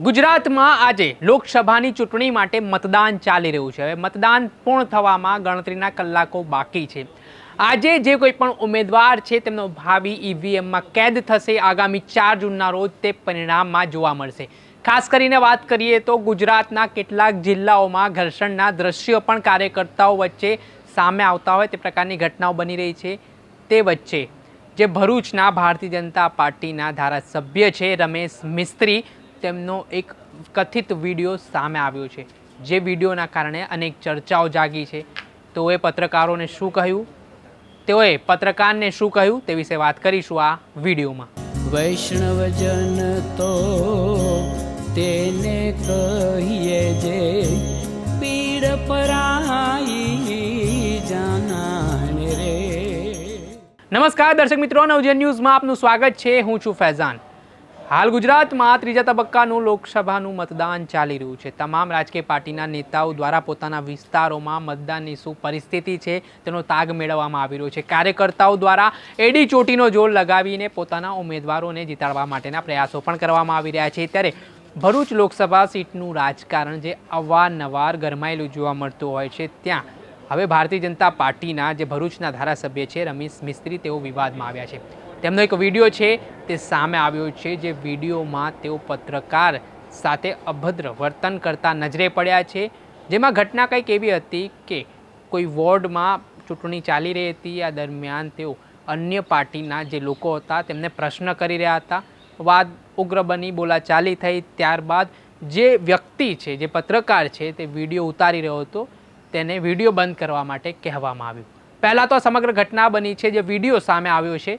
ગુજરાતમાં આજે લોકસભાની ચૂંટણી માટે મતદાન ચાલી રહ્યું છે. હવે મતદાન પૂર્ણ થવામાં ગણતરીના કલાકો બાકી છે. આજે જે કોઈ પણ ઉમેદવાર છે તેમનો ભાવિ ઈવીએમમાં કેદ થશે. આગામી ચાર જૂનના રોજ તે પરિણામમાં જોવા મળશે. ખાસ કરીને વાત કરીએ તો ગુજરાતના કેટલાક જિલ્લાઓમાં ઘર્ષણના દ્રશ્યો પણ કાર્યકર્તાઓ વચ્ચે સામે આવતા હોય તે પ્રકારની ઘટનાઓ બની રહી છે. તે વચ્ચે જે ભરૂચના ભારતીય જનતા પાર્ટીના ધારાસભ્ય છે રમેશ મિસ્ત્રી તેમનો એક કથિત વીડિયો સામે આવ્યો છે જે વિડીયોના કારણે અનેક ચર્ચાઓ જાગી છે. તેઓએ પત્રકારોને શું કહ્યું? તેઓએ પત્રકારને શું કહ્યું તે વિશે વાત કરીશું આ વિડીયોમાં. વૈષ્ણવજન તો તેને કહીએ જે પીડ પરાઈ જાનાને રે. નમસ્કાર દર્શક મિત્રો નવજન ન્યૂઝમાં આપનું સ્વાગત છે. હું છું ફૈઝાન. હાલ ગુજરાતમાં ત્રીજા તબક્કાનું લોકસભાનું મતદાન ચાલી રહ્યું છે. તમામ રાજકીય પાર્ટીના નેતાઓ દ્વારા પોતાના વિસ્તારોમાં મતદાનની શું પરિસ્થિતિ છે તેનો તાગ મેળવવામાં આવી રહ્યો છે. કાર્યકર્તાઓ દ્વારા એડી ચોટીનો જોર લગાવીને પોતાના ઉમેદવારોને જીતાડવા માટેના પ્રયાસો પણ કરવામાં આવી રહ્યા છે. ત્યારે ભરૂચ લોકસભા સીટનું રાજકારણ જે અવારનવાર ગરમાયેલું જોવા મળતું હોય છે, ત્યાં હવે ભારતીય જનતા પાર્ટીના જે ભરૂચના ધારાસભ્ય છે રમેશ મિસ્ત્રી તેઓ વિવાદમાં આવ્યા છે. તેમનો એક વીડિયો છે, તે સામે આવ્યો છે, જે વિડીયોમાં તેઓ પત્રકાર સાથે અભદ્ર વર્તન કરતા નજરે પડ્યા છે. જેમાં ઘટના કંઈક એવી હતી કે કોઈ વોર્ડમાં ચૂંટણી ચાલી રહી હતી, આ દરમિયાન તેઓ અન્ય પાર્ટીના જે લોકો હતા, તેમને પ્રશ્ન કરી રહ્યા હતા. વાદ ઉગ્ર બની બોલાચાલી થઈ ત્યારબાદ જે વ્યક્તિ છે, જે પત્રકાર છે, તે વીડિયો ઉતારી રહ્યો હતો. તેને વીડિયો બંધ કરવા માટે કહેવામાં આવ્યું. પહેલાં તો આ સમગ્ર ઘટના બની છે, જે વીડિયો સામે આવ્યો છે.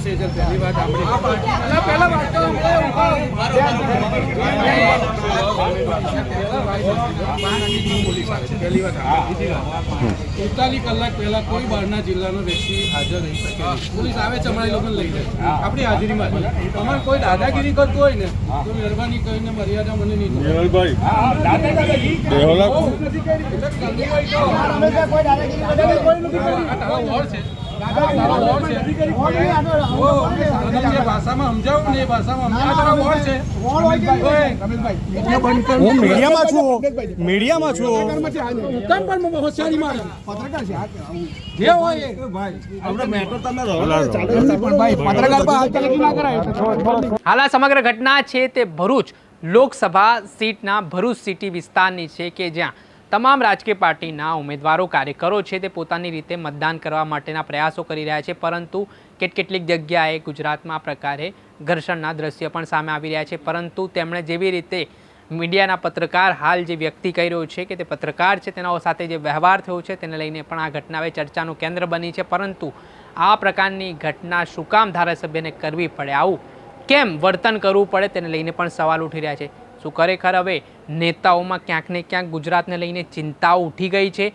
ને આપણા યુવરાજભાઈ આવી હા ના ના અંદર તમે જો સુડતાલીસ કલાક પહેલા કોઈ બહારના જિલ્લાનો વ્યક્તિ હાજર રહી શકે નહીં. પોલીસ આવે છે અમારા લોકોને લઈ જાય આપણી હાજરીમાં અમારે કોઈ દાદાગીરી કરતું હોય ને તો મહેરબાની કરીને મર્યાદા મને નહીં વોર્ડ છે આ તારો હાલ સમગ્ર ઘટના છે તે ભરૂચ લોકસભા સીટના ભરૂચ સિટી વિસ્તારની છે કે જ્યાં તમામ રાજકીય પાર્ટીના ઉમેદવારો, કાર્યકરો છે તે પોતાની રીતે મતદાન કરવા માટેના પ્રયાસો કરી રહ્યા છે, પરંતુ કેટ કેટલીક જગ્યાએ ગુજરાતમાં આ પ્રકારે ઘર્ષણના દ્રશ્ય પણ સામે આવી રહ્યા છે. પરંતુ તેમણે જેવી રીતે મીડિયાના પત્રકાર હાલ જે વ્યક્તિ કહી રહ્યો છે કે તે પત્રકાર છે, તેના સાથે જે વ્યવહાર થયો છે, તેને લઈને પણ આ ઘટના હવે ચર્ચાનું કેન્દ્ર બની છે. પરંતુ આ પ્રકારની ઘટના શું કામ ધારાસભ્યને કરવી પડે? આવું કેમ વર્તન કરવું પડે? તેને લઈને પણ સવાલ ઉઠી રહ્યા છે. શું ખરેખર હવે નેતાઓમાં ક્યાંક ને ક્યાંક ગુજરાતને લઈને ચિંતાઓ ઉઠી ગઈ છે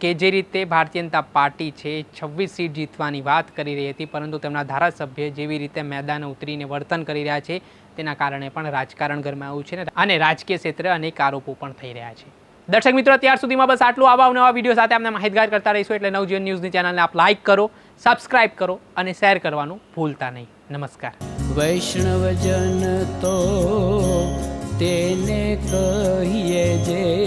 કે જે રીતે ભારતીય જનતા પાર્ટી છે છવ્વીસ સીટ જીતવાની વાત કરી રહી હતી, પરંતુ તેમના ધારાસભ્ય જેવી રીતે મેદાને ઉતરીને વર્તન કરી રહ્યા છે, તેના કારણે પણ રાજકારણ ગરમાયું છે અને રાજકીય ક્ષેત્રે અનેક આરોપો પણ થઈ રહ્યા છે. દર્શક મિત્રો અત્યાર સુધીમાં બસ આટલું. આવા નવા વીડિયો સાથે આપણે માહિતગાર કરતા રહીશું એટલે નવજીવન ન્યૂઝની ચેનલને આપ લાઇક કરો, સબસ્ક્રાઇબ કરો અને શેર કરવાનું ભૂલતા નહીં. નમસ્કાર. વૈષ્ણવજન તો તેને કહીએ જે